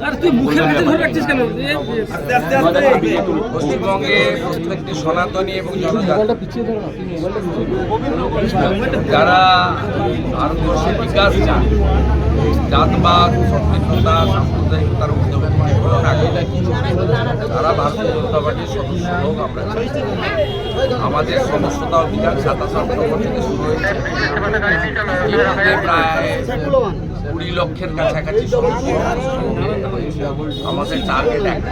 আর তুই মুখের ধরে রাখছিস কেন? এ, পশ্চিমবঙ্গে প্রত্যেকটি সনাতনী এবং জনজাতি যারা ভারতবর্ষের বিকাশ চান জাতবাদ সম্পৃক্ততা সাম্প্রদায়িকতার তারা ভারতীয় জনতা পার্টির সদস্য হোক আমরা আমাদের সমস্যতা অভিযান সাতাশ অক্টোবর থেকে শুরু হয়েছে। প্রায় কুড়ি লক্ষের কাছাকাছি আমাদের টার্গেট এক।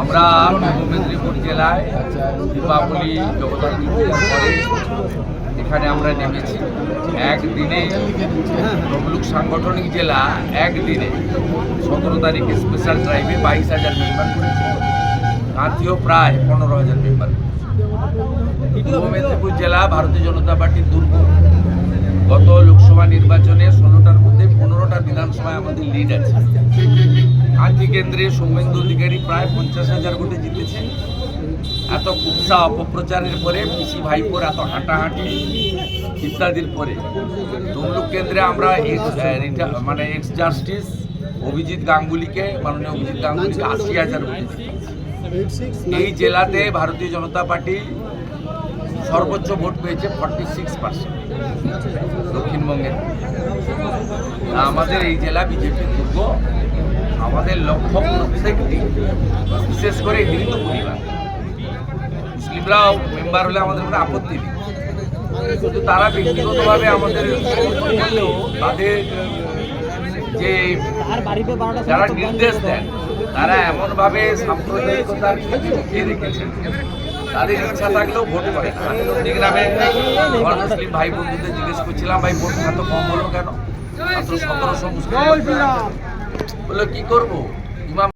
আমরা পূর্ব মেদিনীপুর জেলায় দীপাবলি, জগদ্ধাত্রী এখানে আমরা নেমেছি। একদিনে তমলুক সাংগঠনিক জেলা একদিনে সতেরো তারিখে স্পেশাল ড্রাইভে বাইশ হাজার মেম্বার করেছে। কাঁথিও প্রায় পনেরো হাজার মেম্বার পূর্ব মেদিনীপুর জেলা, ভারতীয় জনতা পার্টির দুর্গ। গত লোকসভা নির্বাচনে ষোলোটার মধ্যে পনেরোটা বিধানসভায় আমাদের লিড আছে। কাঁথি কেন্দ্রে সৌমেন্দু অধিকারী প্রায় পঞ্চাশ হাজার ভোটে জিতেছে। এত কুৎসা অপপ্রচারের পরে পিসি ভাইপোর এত হাঁটাহাঁটি ইত্যাদির পরে। তমলুক কেন্দ্রে আমরা মানে এক্স জাস্টিস অভিজিৎ গাঙ্গুলিকে, মাননীয় অভিজিৎ গাঙ্গুলিকে আশি হাজার ভোটে এই জেলাতে ভারতীয় জনতা পার্টি সর্বোচ্চ ভোট পেয়েছে ফর্টি সিক্স পার্সেন্ট দক্ষিণবঙ্গের আমাদের এই জেলা বিজেপির দুর্গ। আমাদের লক্ষ্য প্রত্যেকটি, বিশেষ করে হিন্দু পরিবার। মুসলিমরাও মেম্বার হলে আমাদের কোনো আপত্তি নেই। কিন্তু তারা ব্যক্তিগতভাবে আমাদের তাদের যে যারা নির্দেশ দেন, তারা এমনভাবে সাম্প্রদায়িকতার লুকিয়ে রেখেছেন। তাদের ইচ্ছা থাকলেও ভোট করে আমার মুসলিম ভাই বন্ধুদের জিজ্ঞেস করছিলাম, ভাই, ভোট এত কম হলো কেন? বলল, কি করব? ইমাম